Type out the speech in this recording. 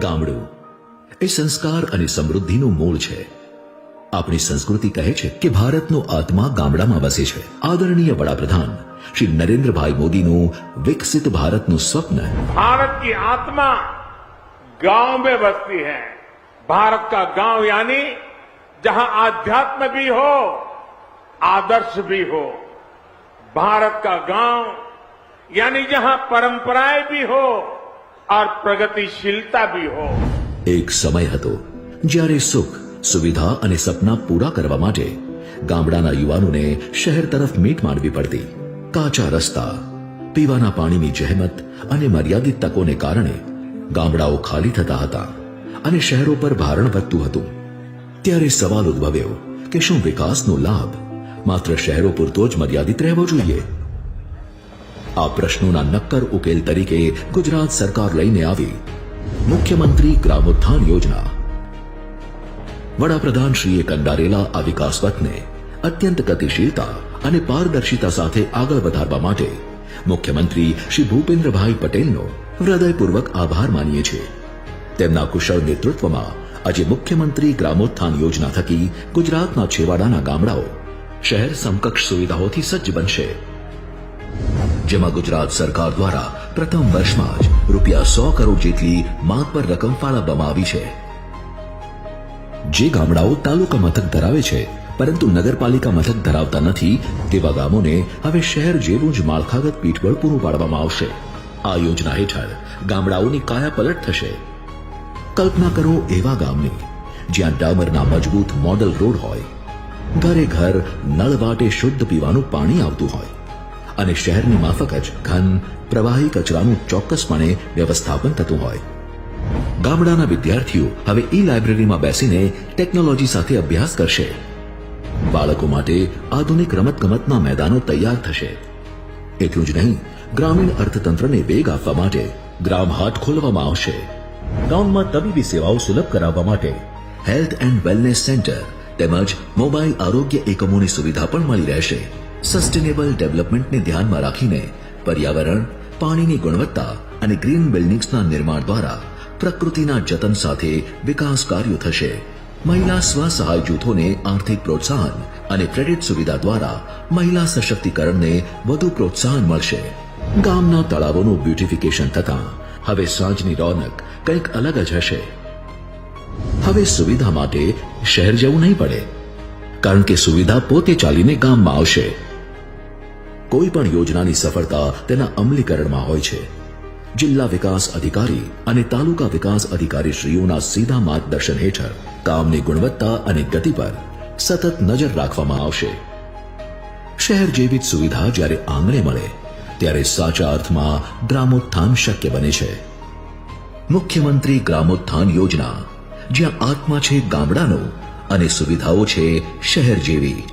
ગામડું એ સંસ્કાર અને સમૃદ્ધિનું મૂળ છે આપણી સંસ્કૃતિ કહે છે કે ભારતનો આત્મા ગામડામાં વસે છે આદરણીય વડાપ્રધાન શ્રી નરેન્દ્રભાઈ મોદીનું વિકસિત ભારતનું સ્વપ્ન भारत की आत्मा गांव में बसती है भारत का गांव यानी जहां आध्यात्म भी हो आदर्श भी हो भारत का गांव यानी जहां परंपराएं भी हो और प्रगतिशीलता भी हो એક સમય હતો જ્યારે સુખ સુવિધા અને સપના પૂરા કરવા માટે ગામડાના યુવાનોને શહેર તરફ મીટ માંડવી પડતી કાચા રસ્તા પીવાના પાણીની જહેમત અને મર્યાદિત તકોને કારણે ગામડાઓ ખાલી થતા હતા અને શહેરો પર ભારણ વધતું હતું ત્યારે સવાલ ઉદ્ભવ્યો કે શું વિકાસનો લાભ માત્ર શહેરો પૂરતો જ મર્યાદિત રહેવો જોઈએ આ પ્રશ્નોના નક્કર ઉકેલ તરીકે ગુજરાત સરકાર લઈને આવી. મુખ્યમંત્રી ગ્રામોત્થાન યોજના. વડાપ્રધાન કંડારેલા આ વિકાસ પથને અત્યંત ગતિશીલતા અને પારદર્શિતા સાથે આગળ વધારવા માટે મુખ્યમંત્રી શ્રી ભૂપેન્દ્રભાઈ પટેલનો હૃદયપૂર્વક આભાર માનીએ છીએ. તેમના કુશળ નેતૃત્વમાં આજે મુખ્યમંત્રી ગ્રામોત્થાન યોજના થકી ગુજરાતના છેવાડાના ગામડાઓ શહેર સમકક્ષ સુવિધાઓથી સજ્જ બનશે. જેમાં ગુજરાત સરકાર દ્વારા પ્રથમ વર્ષમાં જ રૂપિયા સો કરોડ જેટલી માતબર રકમ ફાળવવામાં આવી છે. જે ગામડાઓ તાલુકા મથક ધરાવે છે, પરંતુ નગરપાલિકા મથક ધરાવતા નથી, તેવા ગામોને હવે શહેર જેવું જ માળખાગત પીઠબળ પૂરું પાડવામાં આવશે. આ યોજના હેઠળ ગામડાઓની કાયા પલટ થશે. કલ્પના કરો એવા ગામની, જ્યાં ડામરના મજબૂત મોડલ રોડ હોય. ઘરે ઘર નળ વાટે શુદ્ધ પીવાનું પાણી આવતું હોય. અને શહેરની માફક જ ઘન પ્રવાહી કચરાનું ચોક્કસપણે વ્યવસ્થાપન થતું હોય. ગામડાના વિદ્યાર્થીઓ હવે ઈ લાઇબ્રેરીમાં બેસીને ટેકનોલોજી સાથે અભ્યાસ કરશે. બાળકો માટે આધુનિક રમતગમતના મેદાનો તૈયાર થશે. એટલું જ નહીં, ગ્રામીણ અર્થતંત્રને વેગ આપવા માટે ગ્રામ હાટ ખોલવામાં આવશે. ગામમાં તબીબી સેવાઓ સુલભ કરાવવા માટે હેલ્થ એન્ડ વેલનેસ સેન્ટર તેમજ મોબાઈલ આરોગ્ય એકમોની સુવિધા પણ મળી રહેશે. સસ્ટેનેબલ ડેવલપમેન્ટને ધ્યાનમાં રાખીને પર્યાવરણ, પાણીની ગુણવત્તા અને ગ્રીન બિલ્ડિંગ્સના નિર્માણ દ્વારા પ્રકૃતિના જતન સાથે વિકાસ કાર્યો થશે. મહિલા સ્વ સહાય જૂથોને આર્થિક પ્રોત્સાહન અને ક્રેડિટ સુવિધા દ્વારા મહિલા સશક્તિકરણને વધુ પ્રોત્સાહન મળશે. ગામના તળાવોનું બ્યુટિફિકેશન થતાં હવે સાંજની રોનક કંઈક અલગ જ હશે. હવે સુવિધા માટે શહેર જવું નહીં પડે, કારણ કે સુવિધા પોતે ચાલીને ગામમાં આવશે. કોઈ પણ યોજનાની સફળતા તેના અમલીકરણમાં હોય છે. જિલ્લા વિકાસ અધિકારી અને તાલુકા વિકાસ અધિકારી શ્રીઓના સીધા માર્ગદર્શન હેઠળ કામની ગુણવત્તા અને ગતિ પર સતત નજર રાખવામાં આવશે. શહેર જેવી જ સુવિધા જ્યારે આંગણે મળે, ત્યારે સાચા અર્થમાં ગ્રામોત્થાન શક્ય બને છે. મુખ્યમંત્રી ગ્રામોત્થાન યોજના, જ્યાં આત્મા છે ગામડાનો અને સુવિધાઓ છે શહેર જેવી.